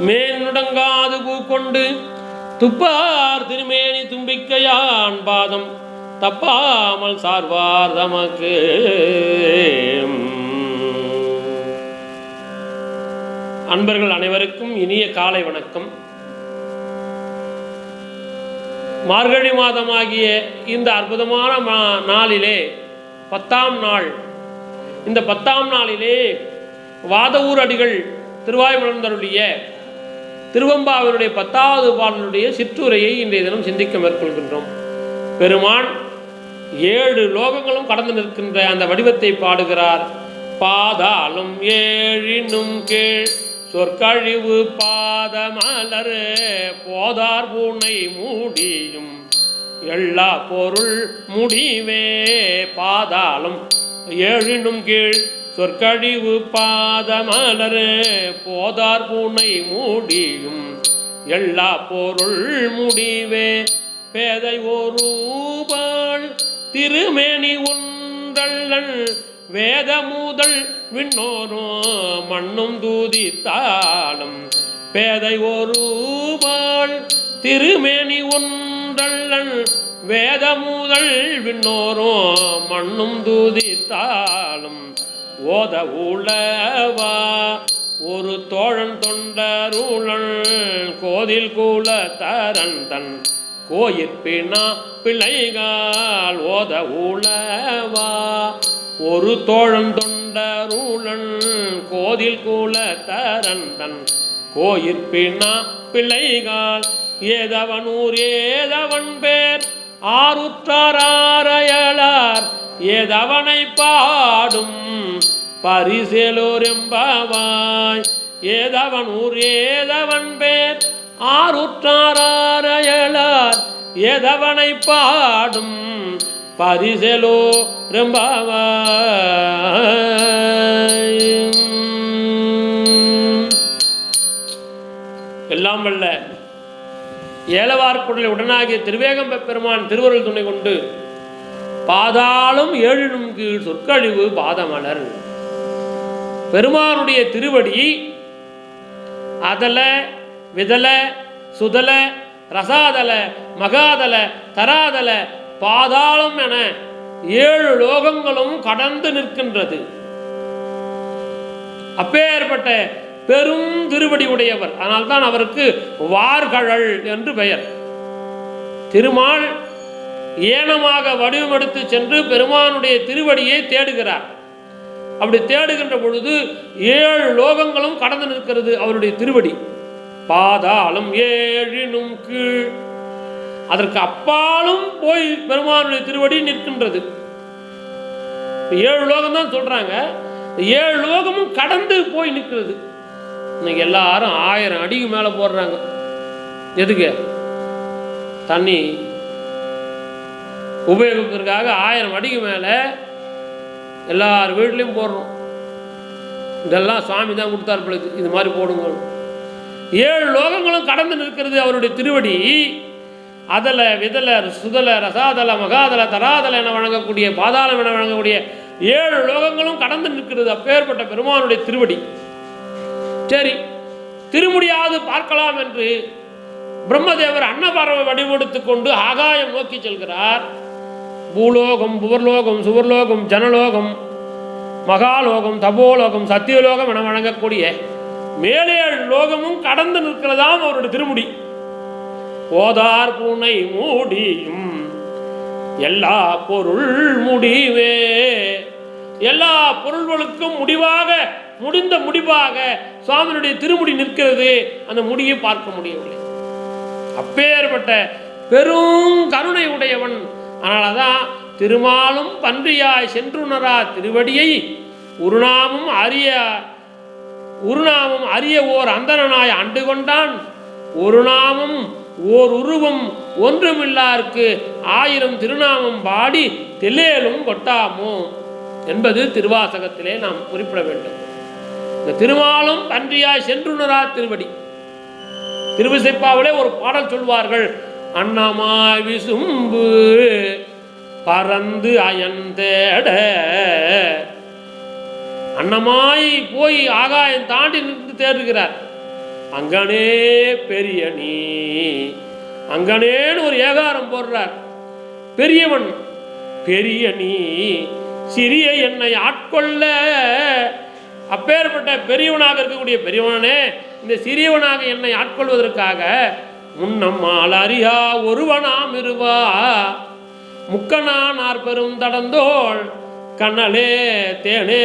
மேல் நுடங்காது பூ கொண்டு துப்பார் திருமேனி தும்பிக்கையான் பாதம். தப்பாமல் சார்வார் தமக்கு. அன்பர்கள் அனைவருக்கும் இனிய காலை வணக்கம். மார்கழி மாதமாகிய இந்த அற்புதமான மா- நாளிலே பத்தாம் நாள். இந்த பத்தாம் நாளிலே வாதவூர் அடிகள் திருவாய்மலர்ந்தருடைய திருவம்பாவினுடைய பத்தாவது பாடலுடைய சிற்றுரையை இன்றைய தினம் சிந்திக்க மேற்கொள்கின்றோம். பெருமான் ஏழு லோகங்களும் கடந்து நிற்கின்ற அந்த வடிவத்தை பாடுகிறார். பாதாளும் ஏழினும் கீழ் சொற்கழிவு பாதமலர் போதார் பூனை மூடியும் எல்லா பொருள் முடிவே. பாதாளம் ஏழினும் கீழ் சொற்கழிவு பாதமலர் போதார் பூனை மூடியும் எல்லா பொருள் முடிவே. பேதை ஒருபாள் திருமேனி ஒன்றல்லன் வேத முதல் விண்ணோரும் மண்ணும் தூதித்தாளும் பேதை ஒருபாள் திருமேனி ஒன்றல்லன் வேத முதல் விண்ணோரும் மண்ணும் தூதித்தாளும் ஓத உளவா ஒரு தோழன் தொண்டருளன் கோதில் கூல தரன் தன் கோயிற்பினா பிள்ளைகால் ஓத உளவா ஒரு தோழன் தொண்டருளன் கோதில் கூல தரன் தன் கோயிற்பினா பிள்ளைகால் ஏதவனூர் ஏதவன் பேர். ஆருற்றாரையலார் ஏதவனை பாடும் பரிசேலோரெம்பவாய். ஏதவன் ஊர் ஏதவன் பேர் ஆருற்றாரையலார் ஏதவனை பாடும் பரிசெலோ ரெம்பாவாய் எல்லாம் வல்ல ஏலவார்க்குடலை உடனாகிய திருவேகம்ப பெருமான் திருவருள் துணை கொண்டு பாதாளம் ஏழினும் கீழ் சொற்கழிவு பாதமலர். பெருமானுடைய திருவடி அதல விதல சுதல ரசாதல மகாதல தராதல பாதாளம் என ஏழு லோகங்களும் கடந்து நிற்கின்றது. அப்பேற்பட்ட பெரும் திருவடி உடையவர் அதனால்தான் அவருக்கு வார்கழல் என்று பெயர். திருமால் ஏனமாக வடிவமெடுத்து சென்று பெருமானுடைய திருவடியை தேடுகிறார். அப்படி தேடுகின்ற பொழுது ஏழு லோகங்களும் கடந்து நிற்கிறது அவருடைய திருவடி. பாதாளம் ஏழினும் கீழ். அதற்கு அப்பாலும் போய் பெருமானுடைய திருவடி நிற்கின்றது. ஏழு லோகம் தான் சொல்றாங்க ஏழு லோகமும் கடந்து போய் நிற்கிறது. இன்னைக்கு எல்லாரும் ஆயிரம் அடிக்கு மேலே போடுறாங்க. எதுக்கு? தண்ணி உபயோகிப்பதற்காக ஆயிரம் அடிக்கு மேலே எல்லார் வீட்லேயும் போடுறோம். இதெல்லாம் சுவாமி தான் கொடுத்தார் பிள்ளைக்கு. இது மாதிரி போடுங்க. ஏழு லோகங்களும் கடந்து நிற்கிறது அவருடைய திருவடி. அதல விதல சுதல ரசாதல மகாதல தராதல என வழங்கக்கூடிய பாதாளம் என வழங்கக்கூடிய ஏழு லோகங்களும் கடந்து நிற்கிறது அப்பேற்பட்ட பெருமானுடைய திருவடி. சரி திருமுடியாவது பார்க்கலாம் என்று பிரம்மதேவர் அன்னபறவை வடிவெடுத்து கொண்டு ஆகாயம் நோக்கி செல்கிறார். பூலோகம் புவர்லோகம் சுவர்லோகம் ஜனலோகம் மகாலோகம் தபோலோகம் சத்தியலோகம் என வழங்கக்கூடிய மேலேழு லோகமும் கடந்து நிற்கிறதாம் அவருடைய திருமுடி. போதார் பூனை மூடியும் எல்லா பொருள் முடிவே. எல்லா பொருள்களுக்கும் முடிவாக முடிந்த முடிவாக சுவாமியினுடைய திருமுடி நிற்கிறது. அந்த முடியை பார்க்க முடியவில்லை. அப்பேற்பட்ட பெரும் கருணை உடையவன் அதனாலதான் திருமாலும் பன்றியாய் சென்றுணரா திருவடியை உருநாமும் அரிய உருநாமம் அரிய ஓர் அந்தரனாய் ஆண்டு கொண்டான் ஒரு நாமம் ஓர் உருவம் ஒன்றுமில்லார்க்கு ஆயிரம் திருநாமம் பாடி தெல்லேலும் கொட்டாமோ என்பது திருவாசகத்திலே நாம் குறிப்பிட வேண்டும். இந்த திருமாலும் பன்றியாய் சென்றுணரா திருவடி. திருவிசைப்பாவிலே ஒரு பாடல் சொல்வார்கள். அன்னமாய் விசும்பு பறந்து அயந்தேட அன்னமாய் போய் ஆகாயம் தாண்டி நின்று தேடுகிறார். அங்கனே பெரிய நீ. அங்கனேன்னு ஒரு ஏகாரம் போடுறார். பெரியவன் பெரிய நீ. சிறிய என்னை ஆட்கொள்ள. அப்பேற்பட்ட பெரியவனாக இருக்கக்கூடிய பெரியவனே இந்த சிறியவனாக என்னை ஆட்கொள்வதற்காக முன்னம்மாள் அறியா ஒருவனாம் இருவா. முக்கனா நாற்பெரும் தடந்தோள் கண்ணலே தேனே.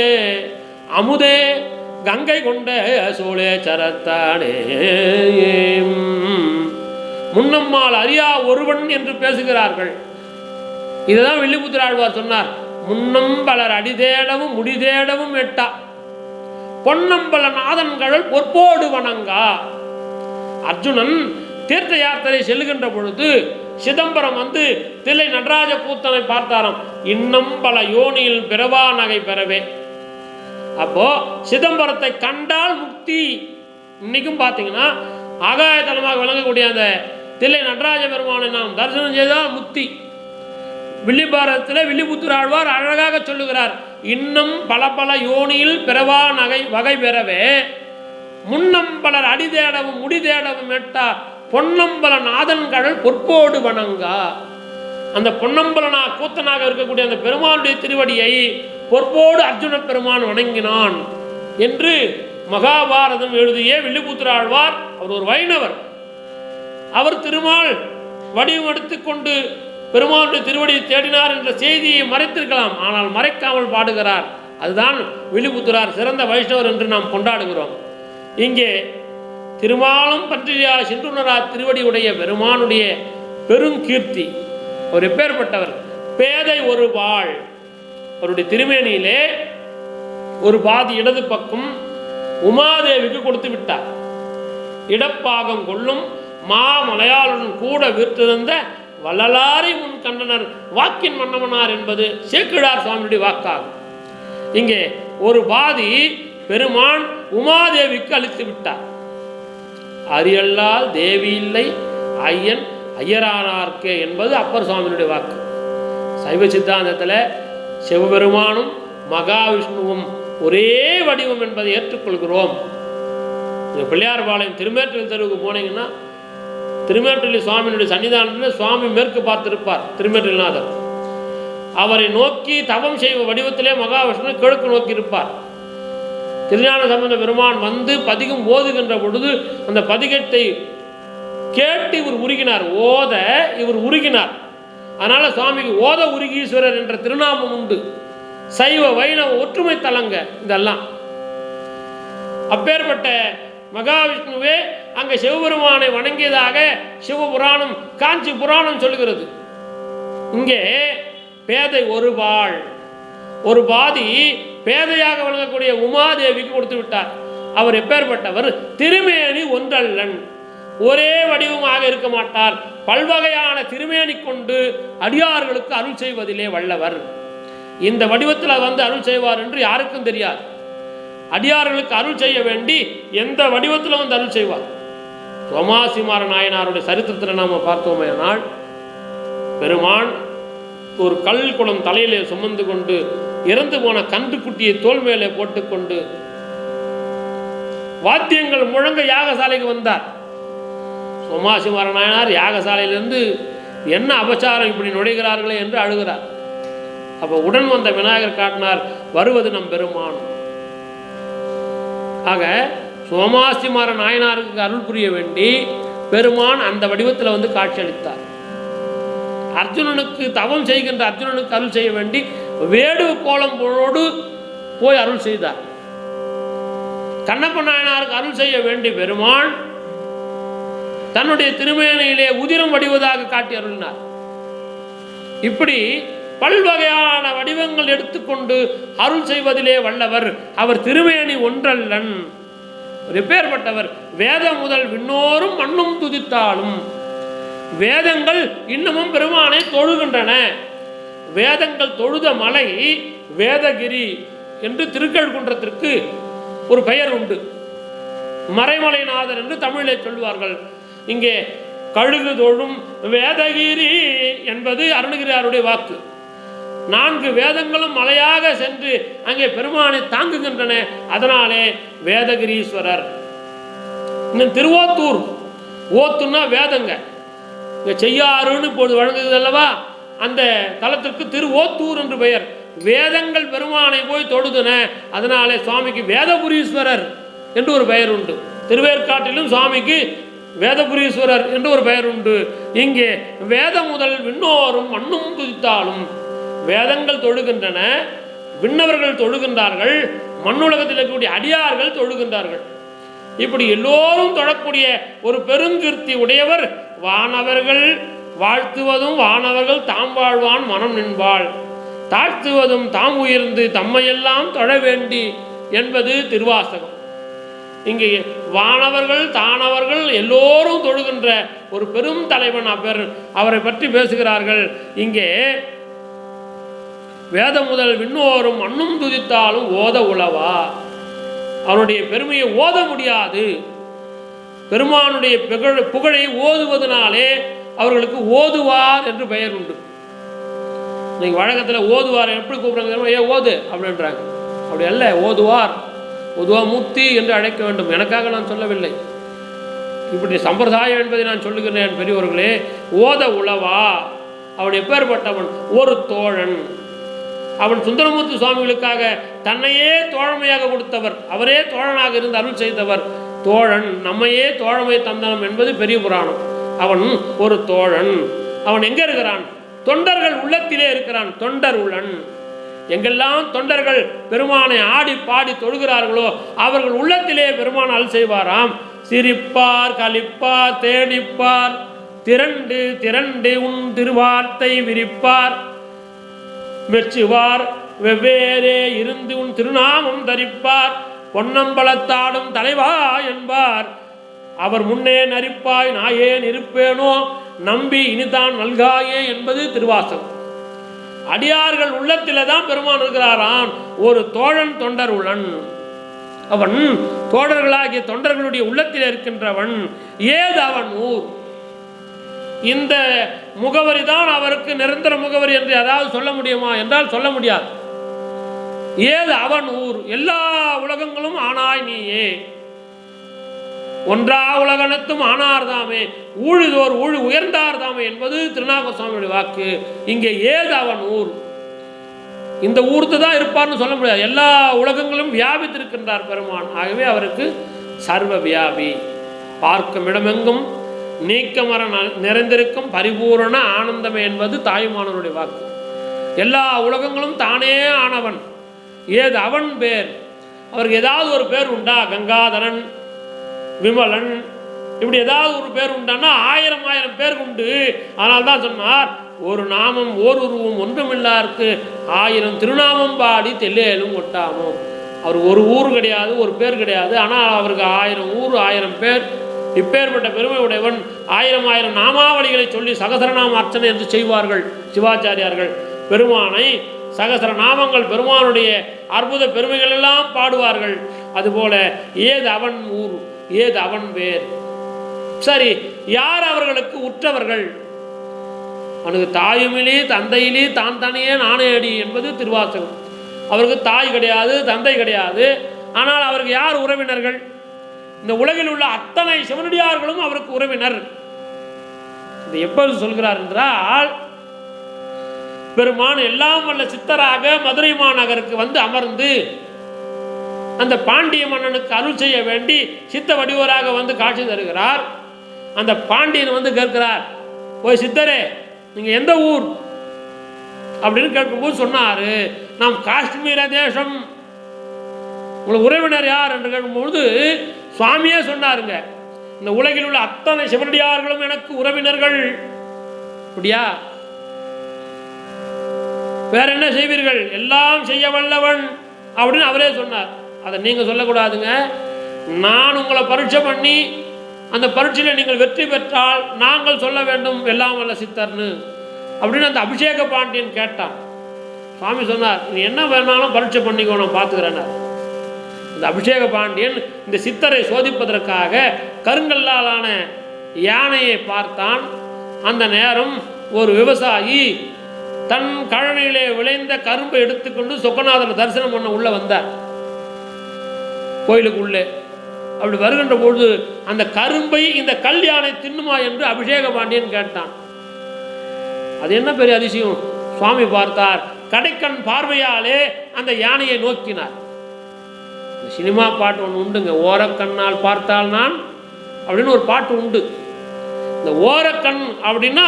அமுதே கங்கை கொண்ட சோழே சரத்தானே. முன்னம்மாள் அறியா ஒருவன் என்று பேசுகிறார்கள். இதுதான் வில்லிபுத்திராழ்வார் சொன்னார். முன்னம் பலர் அடிதேடவும் முடிதேடவும் எட்டா. பொன்னம்பல நாதன்கள் பொற்போடு வணங்கா. அர்ஜுனன் தீர்த்த யாத்திரை செல்லுகின்ற பொழுது சிதம்பரம் வந்து தில்லை நடராஜ கூத்தனை பார்த்தாராம். இன்னும் பல யோனியில் பிறவா நகை பெறவே. அப்போ சிதம்பரத்தை கண்டால் முக்தி. இன்னைக்கும் பார்த்தீங்கன்னா ஆகாயதலமாக விளங்கக்கூடிய அந்த தில்லை நடராஜ பெருமானை நாம் தரிசனம் செய்தால் முக்தி. வில்லிபாரத்தில் வில்லிபுத்தூர் ஆழ்வார் அழகாக சொல்லுகிறார். இன்னும் பல பல யோனியில் பிறவா நகை வகை பெறவே. முன்னம் பலர் அடி தேடவும் முடி தேடவும் எட்டா பொன்னம்பல நாதன்கடல் பொற்போடு வணங்கா. அந்த பொன்னம்பலனா கூத்தனாக இருக்கக்கூடிய அந்த பெருமானுடைய திருவடியை பொற்போடு அர்ஜுன பெருமான் வணங்கினான் என்று மகாபாரதம் எழுதிய வில்லிபுத்திராழ்வார் அவர் ஒரு வைணவர். அவர் திருமால் வடிவம் கொண்டு பெருமானுடைய திருவடியை தேடினார் என்ற செய்தியை மறைத்திருக்கலாம் ஆனால் மறைக்காமல் பாடுகிறார். அதுதான் விழிபுத்துறார் சிறந்த வைஷ்ணவர் என்று நாம் கொண்டாடுகிறோம். இங்கே திருமாலம் பற்றியார் சென்றுணரா திருவடியுடைய பெருமானுடைய பெருங்கீர்த்தி. அவர் எப்பேற்பட்டவர்? பேதை ஒரு வாழ் அவருடைய திருமேனியிலே ஒரு பாதி இடது பக்கம் உமாதேவிக்கு கொடுத்து விட்டார். இடப்பாகம் கொள்ளும் மா மலையாளுடன் கூட வீர்த்திருந்த வள்ளலாரை முன் கண்டனர் வாக்கின் மன்னவனார் என்பது சேக்கிழார் சுவாமியுடைய வாக்காகும். இங்கே ஒரு பாதி பெருமான் உமாதேவிக்கு அளித்து விட்டார். அரியல்லால் தேவி இல்லை ஐயன் ஐயரானார்க்கே என்பது அப்பர் சுவாமியினுடைய வாக்கு. சைவ சித்தாந்தத்தில் சிவபெருமானும் மகாவிஷ்ணுவும் ஒரே வடிவம் என்பதை ஏற்றுக்கொள்கிறோம். இந்த பிள்ளையார்பாளையம் திருமேற்றல் தெருவுக்கு போனீங்கன்னா திருமேற்றலி சுவாமியினுடைய சன்னிதானத்தில் சுவாமி மேற்கு பார்த்திருப்பார் திருமேற்றல்நாதர் அவரை நோக்கி தவம் செய்வ வடிவத்திலே மகாவிஷ்ணு கிழக்கு நோக்கி இருப்பார் திருஞான சம்பந்த பெருமான் வந்து பதிகம் ஓதுகின்ற பொழுது அந்த பதிகத்தை கேட்டு இவர் உருகினார் ஓத இவர் உருகினார். அதனால சுவாமிக்கு ஓத உருகீஸ்வரர் என்ற திருநாமம் உண்டு. சைவ வைணவ ஒற்றுமை தலங்க இதெல்லாம். அப்பேற்பட்ட மகாவிஷ்ணுவே அங்கே சிவபெருமானை வணங்கியதாக சிவபுராணம் காஞ்சி புராணம் சொல்லுகிறது இங்கே பேதை ஒரு பாள் ஒரு பாதி பேதையாக வழங்கக்கூடிய உமாதேவிக்கு கொடுத்து விட்டார். அவர் எப்பேற்பட்டவர்? திருமேனி ஒன்றல்லன். ஒரே வடிவமாக இருக்க மாட்டார். பல்வகையான திருமேனி கொண்டு அடியார்களுக்கு அருள் செய்வதிலே வல்லவர். இந்த வடிவத்தில் வந்து அருள் செய்வார் என்று யாருக்கும் தெரியாது. அடியார்களுக்கு அருள் செய்ய வேண்டி எந்த வடிவத்தில் வந்து அருள் செய்வார்? சோமாசிமார நாயனாருடைய சரித்திரத்தில் நாம் பார்த்தோமேனால் பெருமான் ஒரு கல் குளம் தலையிலே சுமந்து கொண்டு இறந்து போன கன்றுக்குட்டியை தோல் மேலே போட்டுக்கொண்டு வாத்தியங்கள் முழங்க யாகசாலைக்கு வந்தார். சோமாசிமார நாயனார் யாகசாலையிலிருந்து என்ன அபச்சாரம் இப்படி நுழைகிறார்களே என்று அழுகிறார். அப்போ உடன் வந்த விநாயகர் காட்டினார் வருவது நம் பெருமான். ஆக சோமாசிமார நாயனாருக்கு அருள் புரிய வேண்டி பெருமான் அந்த வடிவத்தில் வந்து காட்சியளித்தார். அர்ஜுனனுக்கு தவம் செய்கின்ற அர்ஜுனனுக்கு அருள் செய்ய வேண்டி வேடு கோலம்போடு போய் அருள் செய்தார். கண்ணப்ப நாயனாருக்கு அருள் செய்ய வேண்டி பெருமான் தன்னுடைய திருமேனியிலே உதிரம் வடிவதாக காட்டி அருளினார். இப்படி பல்வகையான வடிவங்கள் எடுத்துக்கொண்டு அருள் செய்வதிலே வல்லவர். அவர் திருமேனி ஒன்றல்லன். ரிப்பேர்பட்டவர் வேதம் முதல் விண்ணோரும் மண்ணும் துதித்தாலும். வேதங்கள் இன்னமும் பெருமானை தொழுகின்றன. வேதங்கள் தொழுத மலை வேதகிரி என்று திருக்கழுகுன்றத்திற்கு ஒரு பெயர் உண்டு. மறைமலைநாதர் என்று தமிழிலே சொல்வார்கள் இங்கே கழுகு தொழும் வேதகிரி என்பது அருணகிரியாருடைய வாக்கு. நான்கு வேதங்களும் மலையாக சென்று அங்கே பெருமானை தாங்குகின்றன. அதனாலே வேதகிரீஸ்வரர். இன்னும் திருவோத்தூர் ஓத்துன்னா வேதங்க. இங்கே செய்யாறுன்னு இப்போது வழங்குகிறது அல்லவா? அந்த தலத்திற்கு திருவோத்தூர் என்று பெயர். வேதங்கள் பெருமானை போய் தொழுதுன அதனாலே சுவாமிக்கு வேதபுரீஸ்வரர் என்று ஒரு பெயர் உண்டு. திருவேற்காட்டிலும் சுவாமிக்கு வேதபுரீஸ்வரர் என்று ஒரு பெயர் உண்டு. இங்கே வேதம் முதல் விண்ணோரும் மண்ணும் துதித்தாலும் வேதங்கள் தொழுகின்றன. விண்ணவர்கள் தொழுகின்றார்கள். மண்ணுலகத்தில் இருக்கக்கூடிய அடியார்கள் தொழுகின்றார்கள். இப்படி எல்லோரும் தொழக்கூடிய ஒரு பெருங்கீர்த்தி உடையவர் வானவர்கள். வாழ்த்துவதும் வானவர்கள் தாம் வாழ்வான் மனம் நின்பாள். தாழ்த்துவதும் தாம் உயர்ந்து தம்மையெல்லாம் தொழ வேண்டி என்பது திருவாசகம். இங்கே வானவர்கள் தானவர்கள் எல்லோரும் தொழுகின்ற ஒரு பெரும் தலைவன் அப்பர் அவரை பற்றி பேசுகிறார்கள். இங்கே வேதம் முதல் விண்ணோரும் மண்ணும் துதித்தாலும் ஓத உளவா? அவனுடைய பெருமையை ஓத முடியாது. பெருமானுடைய புகழ் புகழை ஓதுவதனாலே அவர்களுக்கு ஓதுவார் என்று பெயர் உண்டு. இன்னைக்கு வழக்கத்தில் ஓதுவார் எப்படி கூப்பிடுறாங்க ஏ ஓது அப்படின்றாங்க. அப்படி அல்ல ஓதுவார். ஓதுவா மூர்த்தி என்று அழைக்க வேண்டும். எனக்காக நான் சொல்லவில்லை. இப்படி சம்பிரதாயம் என்பதை நான் சொல்லுகிறேன் பெரியவர்களே ஓத உளவா. அவன் எப்பேற்பட்டவன்? ஒரு தோழன். அவன் சுந்தரமூர்த்தி சுவாமிகளுக்காக தன்னையே தோழமையாக கொடுத்தவர். அவரே தோழனாக இருந்து அருள் செய்தவர். தோழன் நம்மையே தோழமை தந்தனம் என்பது பெரிய புராணம். அவன் ஒரு தோழன். அவன் எங்க இருக்கிறான்? தொண்டர்கள் உள்ளத்திலே இருக்கிறான் தொண்டர் உள்ளன். எங்கெல்லாம் தொண்டர்கள் பெருமானை ஆடி பாடி தொழுகிறார்களோ அவர்கள் உள்ளத்திலே பெருமான் அல் செய்வாராம். சிரிப்பார் கழிப்பார் தேடிப்பார். திரண்டு திரண்டு உன் திருவார்த்தை விரிப்பார். மெச்சுவார் வெவ்வேறே இருந்து உன் திருநாமம் தரிப்பார். பொன்னம்பலத்தாடும் தலைவா என்பார். அவர் முன்னே நரிப்பாய் நாயேன் இருப்பேனோ நம்பி இனிதான் நல்காயே என்பது திருவாசகம். அடியார்கள் உள்ளத்தில் தான் பெருமான் இருக்கிறாராம். ஒரு தோழன் தொண்டர் உளன் அவன் தோழர்களாகிய தொண்டர்களுடைய உள்ளத்தில் இருக்கின்றவன். ஏது அவன் ஊர்? இந்த முகவரி தான் அவருக்கு நிரந்தர முகவரி என்று ஏதாவது சொல்ல முடியுமா என்றால் சொல்ல முடியாது. ஏது அவன் ஊர்? எல்லா உலகங்களும் ஆனாய் நீயே. ஒன்றா உலகனத்தும் ஆனார்தாமே. ஊழுதோர் ஊழு உயர்ந்தார்தாமே என்பது திருநாக சுவாமியுடைய வாக்கு. இங்கே ஏது அவன் ஊர்? இந்த ஊர்த்து தான் இருப்பார்னு சொல்ல முடியாது. எல்லா உலகங்களும் வியாபித்திருக்கின்றார் பெருமான். ஆகவே அவருக்கு சர்வ வியாபி. பார்க்கும் இடமெங்கும் நீக்கமர ந- நிறைந்திருக்கும் பரிபூரண ஆனந்தம் என்பது தாய்மானவருடைய வாக்கு. எல்லா உலகங்களும் தானே ஆனவன். ஏது அவன் பேர்? அவருக்கு ஏதாவது ஒரு பேர் உண்டா? கங்காதரன் விமலன். இப்படி ஏதாவது ஒரு பேர் உண்டான்னா ஆயிரம் ஆயிரம் பேர் உண்டு. அதனால் தான் சொன்னார் ஒரு நாமம் ஓர் உருவம் ஒன்றுமில்லாருக்கு ஆயிரம் திருநாமம் பாடி தெல்லேலும் ஒட்டாமோ? அவர் ஒரு ஊர் கிடையாது ஒரு பேர் கிடையாது. ஆனால் அவருக்கு ஆயிரம் ஊர் ஆயிரம் பேர். இப்பேற்பட்ட பெருமை உடையவன் ஆயிரம் ஆயிரம் நாமாவளிகளை சொல்லி சகசரநாம அர்ச்சனை என்று செய்வார்கள் சிவாச்சாரியார்கள். பெருமானை சகசர நாமங்கள் பெருமானுடைய அற்புத பெருமைகள் எல்லாம் பாடுவார்கள். அதுபோல ஏது அவன் ஊர்? ஏது அவன் பேர் சரி யார் அவர்களுக்கு உற்றவர்கள்? அவனுக்கு தாயுமிலே தந்தையிலே தான் தனியே நானே அடி என்பது திருவாசகம். அவருக்கு தாய் கிடையாது தந்தை கிடையாது. ஆனால் அவருக்கு யார் உறவினர்கள்? இந்த உலகில் உள்ள அத்தனை சிவனடியார்களும் அவருக்கு உறவினர். இது எப்போது சொல்கிறார் என்றால் பெருமான் எல்லாம் வல்ல சித்தராக மதுரை மாநகருக்கு வந்து அமர்ந்து அந்த பாண்டிய மன்னனுக்கு அருள் செய்ய வேண்டி சித்த வடிவராக வந்து காட்சி தருகிறார். அந்த பாண்டியன் வந்து கேட்கிறார் ஓய் சித்தரே நீங்கள் எந்த ஊர்? அப்படின்னு கேட்கும்போது சொன்னார் நாம் காஷ்மீர தேசம். உங்களுக்கு உறவினர் யார்? என்று கேட்கும்பொழுது சுவாமியே சொன்னாருங்க இந்த உலகில் உள்ள அத்தனை சிவனடியார்களும் எனக்கு உறவினர்கள். அப்படியா? வேற என்ன செய்வீர்கள்? எல்லாம் செய்ய வல்லவன். அப்படின்னு அவரே சொன்னார். அதை நீங்கள் சொல்லக்கூடாதுங்க. நான் உங்களை பரீட்சை பண்ணி அந்த பரீட்சையில் நீங்கள் வெற்றி பெற்றால் நாங்கள் சொல்ல வேண்டும் எல்லாம் வல்ல சித்தர்னு. அப்படின்னு அந்த அபிஷேக பாண்டியன் கேட்டான். சுவாமி சொன்னார் நீ என்ன வேணாலும் பரீட்சை பண்ணிக்கோ நான் பார்த்துக்கிறேன்னார் இந்த அபிஷேக பாண்டியன் இந்த சித்தரை சோதிப்பதற்காக கருங்கல்லாலான யானையை பார்த்தான். அந்த நேரம் ஒரு விவசாயி தன் கழனியிலே விளைந்த கரும்பை எடுத்துக்கொண்டு சொக்கநாதனை தரிசனம் பண்ண உள்ளே வந்தார். கோயிலுக்கு உள்ளே அப்படி வருகின்ற பொழுது அந்த கரும்பை இந்த கல் யானை தின்னுமா என்று அபிஷேக பாண்டியன் கேட்டான். அது என்ன பெரிய அதிசயம்? சுவாமி பார்த்தார் கடைக்கண் பார்வையாலே அந்த யானையை நோக்கினார். இந்த சினிமா பாட்டு ஒன்று உண்டுங்க. ஓரக்கண்ணால் பார்த்தால் நான் அப்படின்னு ஒரு பாட்டு உண்டு. இந்த ஓரக்கண் அப்படின்னா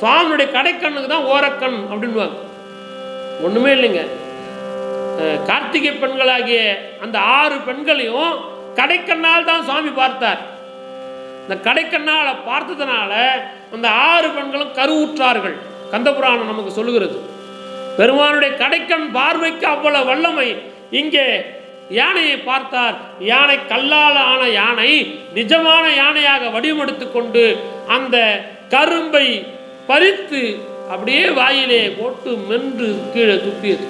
சுவாமியுடைய கடைக்கண்ணுக்கு தான் ஓரக்கண் அப்படின்வாங்க ஒன்றுமே இல்லைங்க. கார்த்திகை பெண்களாகிய அந்த ஆறு பெண்களையும் கடைக்கண்ணால் தான் சுவாமி பார்த்தார். இந்த கடைக்கண்ணால் பார்த்ததுனால அந்த ஆறு பெண்களும் கருவுற்றார்கள். கந்தபுராணம் நமக்கு சொல்லுகிறது பெருமானுடைய கடைக்கண் பார்வைக்கு அவ்வளவு வல்லமை. இங்கே யானையை பார்த்தார். யானை கல்லால் ஆன யானை நிஜமான யானையாக வடிவமெடுத்து கொண்டு அந்த கரும்பை பறித்து அப்படியே வாயிலே போட்டு மென்று கீழே துப்பியது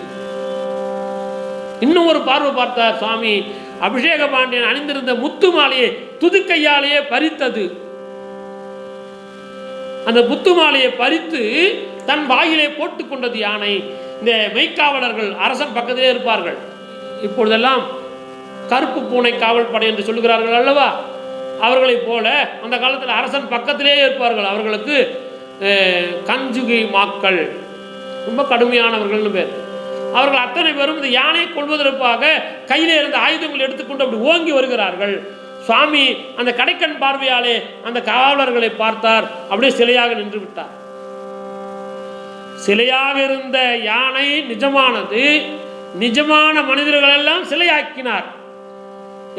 இன்னும் ஒரு பார்வை பார்த்தார் சுவாமி அபிஷேக பாண்டியன் அணிந்திருந்த முத்து மாலையை துதுக்கையாலேயே பறித்தது. அந்த முத்து மாலையை பறித்து தன் வாயிலே போட்டுக்கொண்டது யானை. இந்த மெய்க்காவலர்கள் அரசன் பக்கத்திலே இருப்பார்கள். இப்பொழுதெல்லாம் கருப்பு பூனை காவல் படை என்று சொல்லுகிறார்கள் அல்லவா? அவர்களைப் போல அந்த காலத்தில் அரசன் பக்கத்திலே இருப்பார்கள். அவர்களுக்கு கஞ்சுகி மாக்கள். ரொம்ப கடுமையானவர்கள்னு பேர். அவர்கள் அத்தனை பேரும் இந்த யானை கொள்வதற்காக கையிலே இருந்த ஆயுதங்கள் எடுத்துக்கொண்டு அப்படி ஓங்கி வருகிறார்கள். சுவாமி அந்த கடைக்கண் பார்வையாலே அந்த காவலர்களை பார்த்தார். அப்படியே சிலையாக நின்று விட்டார். சிலையாக இருந்த யானை நிஜமானது. நிஜமான மனிதர்கள் எல்லாம் சிலையாக்கினார்.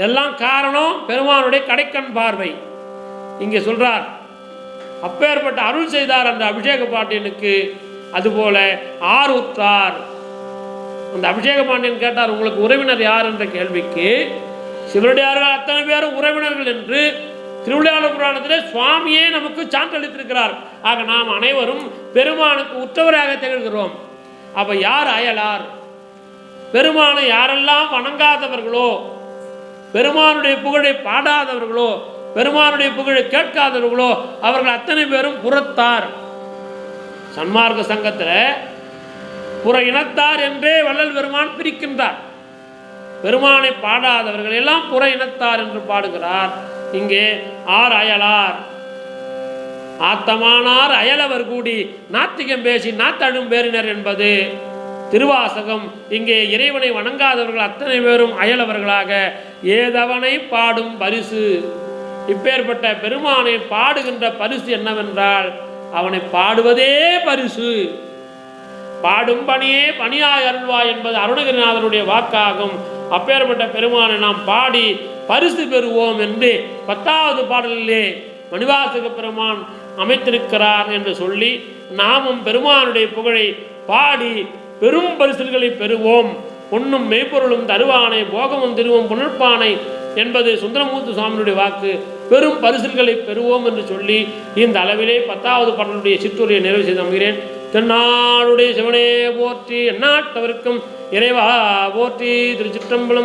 எல்லாம் காரணம் பெருமானுடைய கடைக்கண் பார்வை. இங்கே சொல்றார் அப்பேற்பட்ட அருள் செய்தார் அந்த அபிஷேக பாண்டியனுக்கு அதுபோல ஆருத்தார் அந்த அபிஷேக பாண்டியன் கேட்டார் உங்களுக்கு உறவினர் யார்? என்ற கேள்விக்கு சிவருடையார்கள் அத்தனை பேரும் உறவினர்கள் என்று திருவிழா புராணத்திலே சுவாமியே நமக்கு சான்றளித்திருக்கிறார் ஆக நாம் அனைவரும் பெருமானுக்கு உற்றவராக திகழ்கிறோம். அப்ப யார் அயலார்? பெருமானை யாரெல்லாம் வணங்காதவர்களோ பெருமானுடைய புகழை பாடாதவர்களோ பெருமானுடைய புகழை கேட்காதவர்களோ அவர்கள் அத்தனை பேரும் புறத்தார். சன்மார்க்க சங்கத்தில் புற இனத்தார் என்றே வள்ளல் பெருமான் பிரிக்கின்றார். பெருமானை பாடாதவர்கள் எல்லாம் புற இனத்தார் என்று பாடுகிறார். இங்கே ஆர் அயலார். ஆத்தமானார் அயலவர் கூடி நாத்திகம் பேசி நாத்தழும் பேரினர் என்பது திருவாசகம். இங்கே இறைவனை வணங்காதவர்கள் அத்தனை பேரும் அயலவர்களாக ஏதவனை பாடும் பரிசு. இப்பேற்பட்ட பெருமானை பாடுகின்ற பரிசு என்னவென்றால் அவனை பாடுவதே பரிசு. பாடும் பணியே பணியாய் அருள்வா என்பது அருணகிரிநாதனுடைய வாக்காகும். அப்பேற்பட்ட பெருமானை நாம் பாடி பரிசு பெறுவோம் என்று பத்தாவது பாடலிலே மணிவாசக பெருமான் அமைத்திருக்கிறார் என்று சொல்லி நாமும் பெருமானுடைய புகழை பாடி பெரும் பரிசுகளை பெறுவோம். பொன்னும் மெய்ப்பொருளும் தருவானை போகமும் திருவும் புனர்ப்பானை என்பது சுந்தரமூர்த்தி சுவாமியுடைய வாக்கு. பெரும் பரிசுகளை பெறுவோம் என்று சொல்லி இந்த அளவிலே பத்தாவது பாடலுடைய சித்தூரியை நிறைவு செய்து அமைகிறேன் தென்னாளுடைய சிவனே போற்றி எந்நாட்டவருக்கும் இறைவா போற்றி திருச்சிற்றம்பலம்